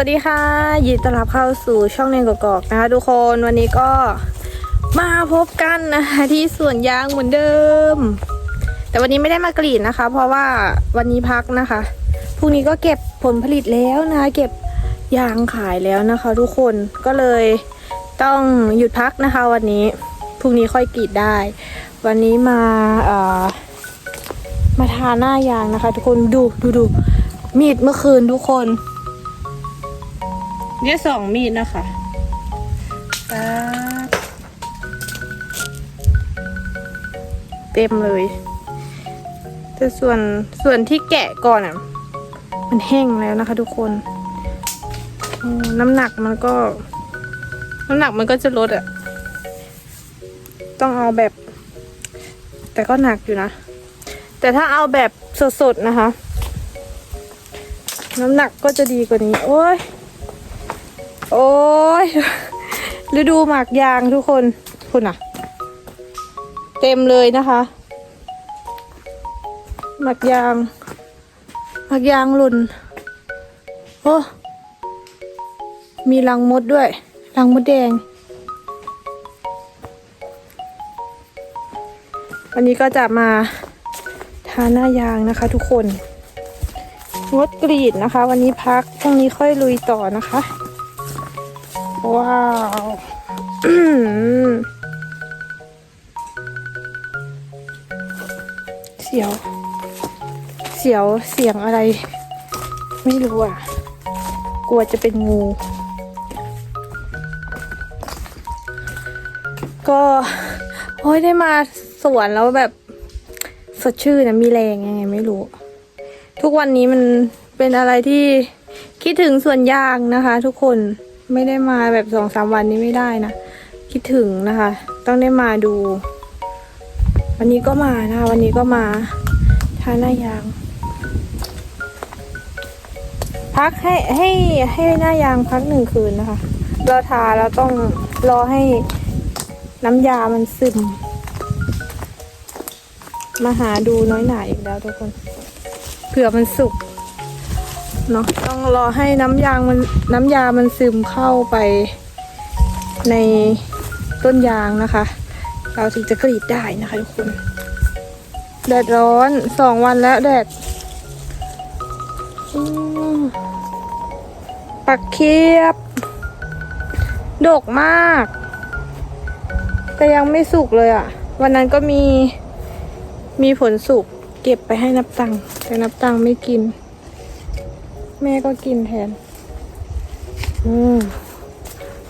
วัสดีค่ะ ยินดีต้อนรับเข้าสู่ช่องเนนกอกๆนะคะ ทุกคนวันนี้ก็มาพบกันนะคะที่สวนยางเหมือนเดิม แต่วันนี้ไม่ได้มากรีดนะคะ เพราะว่าวันนี้พักนะคะพรุ่งนี้ก็เก็บผลผลิตแล้วนะคะ เก็บยางขายแล้วนะคะ ทุกคนก็เลยต้องหยุดพักนะคะ วันนี้พรุ่งนี้ค่อยกรีดได้ วันนี้มาเอ่อมาทาหน้ายางนะคะ ทุกคนดูดูดูมีดเมื่อคืนทุกคน เนี่ยสองมีดนะคะป๊าดเต็มเลย แต่ส่วนส่วนที่แกะก่อนอะ มันแห้งแล้วนะคะทุกคนอืมน้ำหนักมันก็ น้ำหนักมันก็จะลดอะ ต้องเอาแบบ แต่ก็หนักอยู่นะ แต่ถ้าเอาแบบสดๆนะคะ น้ำหนักก็จะดีกว่านี้ โอ้ย โอ้ยฤดูหมากยางทุกคนคุณอะเต็มเลยนะคะหมากยางหมากยางหล่นโอ้มีรังมดด้วยรังมดแดง วันนี้ก็จะมาทาหน้ายางนะคะ ทุกคนงดกรีดนะคะ วันนี้พักพรุ่งนี้ค่อยลุยต่อนะคะ ว้าวเสียว เสียวเสียงอะไร ไม่รู้อะ กลัวจะเป็นงู ก็โอ้ยได้มาสวนแล้วแบบสดชื่นนะมีแรงยังไงไม่รู้ ทุกวันนี้มันเป็นอะไรที่คิดถึงสวนยางนะคะทุกคน ไม่ได้มาแบบสองสามวันนี้ไม่ได้นะ คิดถึงนะคะ ต้องได้มาดู วันนี้ก็มานะคะ วันนี้ก็มาทาหน้ายาง พักให้ให้ให้หน้ายางพักหนึ่งคืนนะคะ เราทาแล้วต้องรอให้น้ำยามันซึม มาหาดูน้อยหนาอีกแล้วทุกคนเผื่อมันสุก เนาะต้องรอให้น้ำยางมันน้ำยามันซึมเข้าไปในต้นยางนะคะ เราถึงจะกรีดได้นะคะทุกคนแดดร้อนสองวันแล้วแดดปักเคียบ ดกมาก แต่ยังไม่สุกเลยอะ่ะ วันนั้นก็มีมีผลสุกเก็บไปให้นับตังค์แต่นับตังค์ไม่กิน แม่ก็กินแทน อืม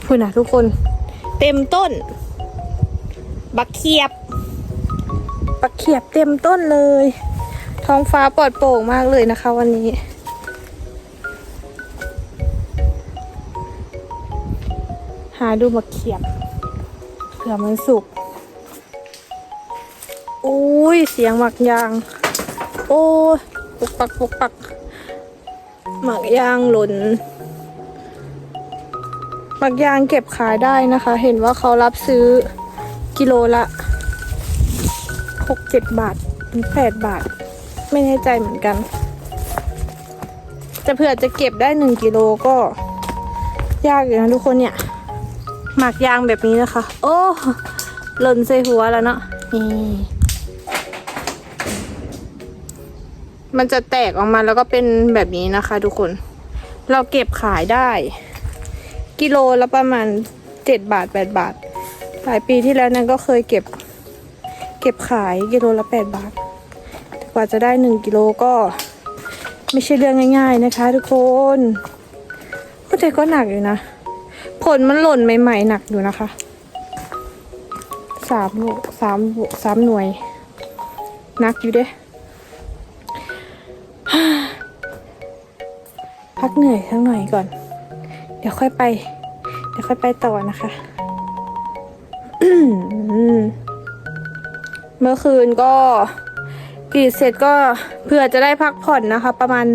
พูดนะทุกคน เต็มต้น บักเขียบ บักเขียบเต็มต้นเลย ท้องฟ้าปลอดโปร่งมากเลยนะคะ วันนี้ หาดูบักเขียบเผื่อมันสุกอุ้ยเสียงหมักยาง โอ้ยปุกปักปุกปัก หมักยางหล่นหมักยางเก็บขายได้นะคะ เห็นว่าเขารับซื้อกิโลละหกเจ็ดบาทถึงแปดบาท ไม่แน่ใจเหมือนกัน จะเผื่อจะเก็บได้หนึ่งกิโลก็ ยากอยู่นะทุกคนเนี่ย หมักยางแบบนี้นะคะ โอ้ หล่นใส่หัวแล้วเนาะนี่ มันจะแตกออกมาแล้วก็เป็นแบบนี้นะคะ ทุกคน เราเก็บขายได้ กิโลละประมาณเจ็ดบาทแปดบาท หลายปีที่แล้วนั้นก็เคยเก็บ เก็บขายกิโลละแปดบาท กว่าจะได้หนึ่งกิโลก็ ไม่ใช่เรื่องง่าย ๆนะคะ ทุกคนก็แต่ก็หนักอยู่นะ ผลมันหล่นใหม่ ๆ หนักอยู่นะคะสามสามสามหน่วยหนักอยู่เด้ เหนื่อยสักหน่อยก่อน เดี๋ยวค่อยไป เดี๋ยวค่อยไปต่อนะคะเมื่อคืนก็กรีดเสร็จก็เพื่อจะได้พักผ่อนนะคะ ประมาณ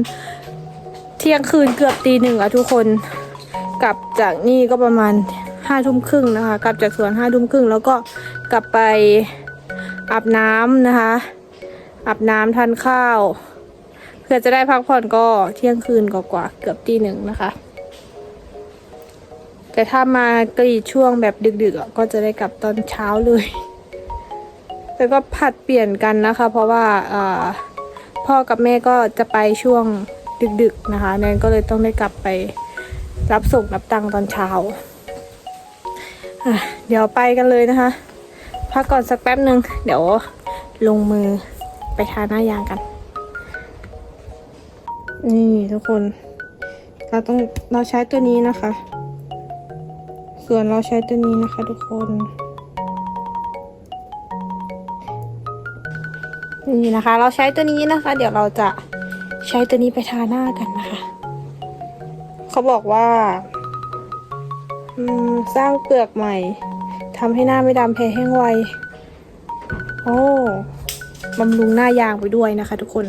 เที่ยงคืนเกือบตีหนึ่งอะทุกคน กลับจากนี่ก็ประมาณห้าทุ่มครึ่งนะคะ กลับจากสวนห้าทุ่มครึ่งแล้วก็กลับไปอาบน้ำนะคะอาบน้ำทานข้าว พื่อจะได้พักผ่อนก็เที่ยงคืนกว่าเกือบตีหนึ่งนะคะ แต่ถ้ามากรีดช่วงแบบดึกๆก็จะได้กลับตอนเช้าเลยแล้วก็ผัดเปลี่ยนกันนะคะ เพราะว่าพ่อกับแม่ก็จะไปช่วงดึกๆนะคะแนนก็เลยต้องได้กลับไปรับส่งรับตังตอนเช้าเดี๋ยวไปกันเลยนะคะ พักก่อนสักแป๊บหนึ่งเดี๋ยวลงมือไปทาหน้ายางกัน นี่ทุกคน เราต้องเราใช้ตัวนี้นะคะ ส่วนเราใช้ตัวนี้นะคะ ทุกคนนี่นะคะ เราใช้ตัวนี้นะคะ เดี๋ยวเราจะใช้ตัวนี้ไปทาหน้ากันนะคะ เขาบอกว่าสร้างเปลือกใหม่ทำให้หน้าไม่ดำแพ้แห้งไว โอ้บำรุงหน้ายางไปด้วยนะคะ ทุกคน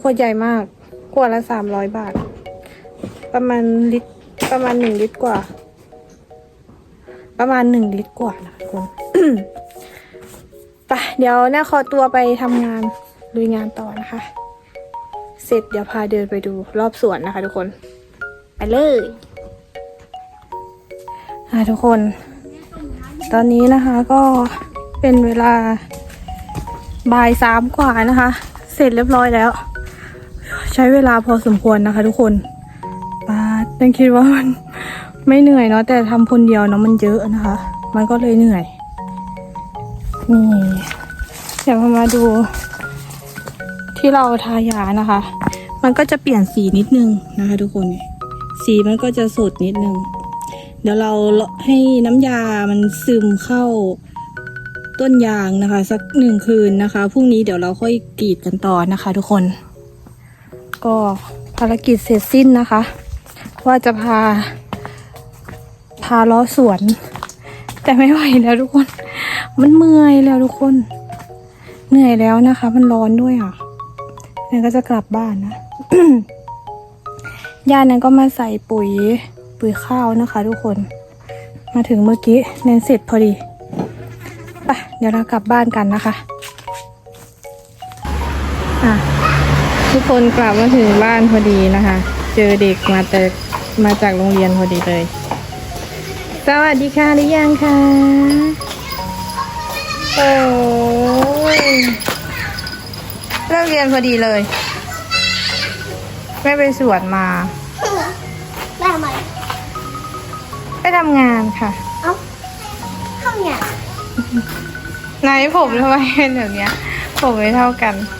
ขวดใหญ่มาก ขวดละสามร้อยบาท ประมาณลิตร ประมาณหนึ่งลิตรกว่า ประมาณหนึ่งลิตรกว่านะคะทุกคนไปเดี๋ยวเนี่ยขอตัวไปทำงานลุยงานต่อนะคะ เสร็จเดี๋ยวพาเดินไปดูรอบสวนนะคะ ทุกคน ไปเลยอะทุกคน ตอนนี้นะคะก็เป็นเวลาบ่ายสามกว่านะคะ เสร็จเรียบร้อยแล้ว ใช้เวลาพอสมควรนะคะ ทุกคนป้าตังคิดว่ามันไม่เหนื่อยเนาะแต่ทำคนเดียวเนาะมันเยอะนะคะ มันก็เลยเหนื่อย นี่เดี๋ยวมาดู ที่เราทายานะคะ มันก็จะเปลี่ยนสีนิดนึงนะคะ ทุกคน สีมันก็จะสดนิดนึง เดี๋ยวเราให้น้ำยามันซึมเข้าต้นยางนะคะ สักหนึ่งคืนนะคะพรุ่งนี้เดี๋ยวเราค่อยกรีดกันต่อนะคะ ทุกคน ก็ภารกิจเสร็จสิ้นนะคะ ว่าจะพา พาล้อสวน แต่ไม่ไหวแล้วทุกคน มันเมื่อยแล้วทุกคน เหนื่อยแล้วนะคะ มันร้อนด้วยอะแนนก็จะกลับบ้านนะย่านั้นก็มาใส่ปุ๋ยปุ๋ยข้าวนะคะ ทุกคน มาถึงเมื่อกี้แนนเสร็จพอดีไปเดี๋ยวเรากลับบ้านกันนะคะ อะ ทุกคนกลับมาถึงบ้านพอดีนะคะ เจอเด็กมาแต่มาจากโรงเรียนพอดีเลย สวัสดีค่ะหรือยังคะโอ้ยเลิกเรียนพอดีเลยแม่ไปสวนมาได้ไหมไปทำงานค่ะ เอ้าข้าวเนี่ยไหนผมทำไมเป็นแบบเนี้ย ผมไม่เท่ากันไหนให้กัน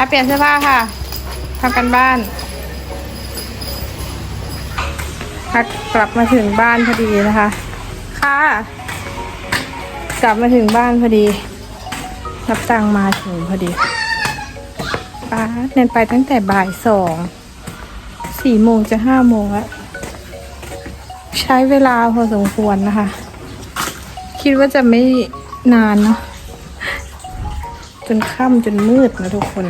อะเปลี่ยนเสื้อผ้าค่ะทำกันบ้านพักกลับมาถึงบ้านพอดีนะคะ ค่ะ กลับมาถึงบ้านพอดี รับตังมาถึงพอดีป้าเดินไปตั้งแต่บ่ายสอง สี่โมงจะห้าโมงแล้ว ใช้เวลาพอสมควรนะคะ คิดว่าจะไม่นานเนาะ จนค่ำจนมืดนะทุกคน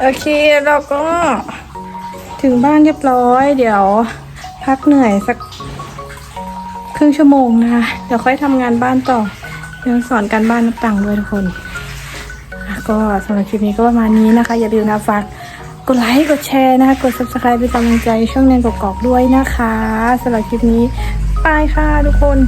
โอเคเราก็ถึงบ้านเรียบร้อย เดี๋ยวพักเหนื่อยสักครึ่งชั่วโมงนะคะ เดี๋ยวค่อยทำงานบ้านต่อเดี๋ยวสอนการบ้านนับตังด้วยทุกคน ก็สำหรับคลิปนี้ก็ประมาณนี้นะคะ อย่าลืมนะฝากกดไลค์ กดแชร์นะคะ กด subscribe เป็นกำลังใจช่องแนนกอกๆด้วยนะคะสำหรับคลิปนี้บายค่ะทุกคน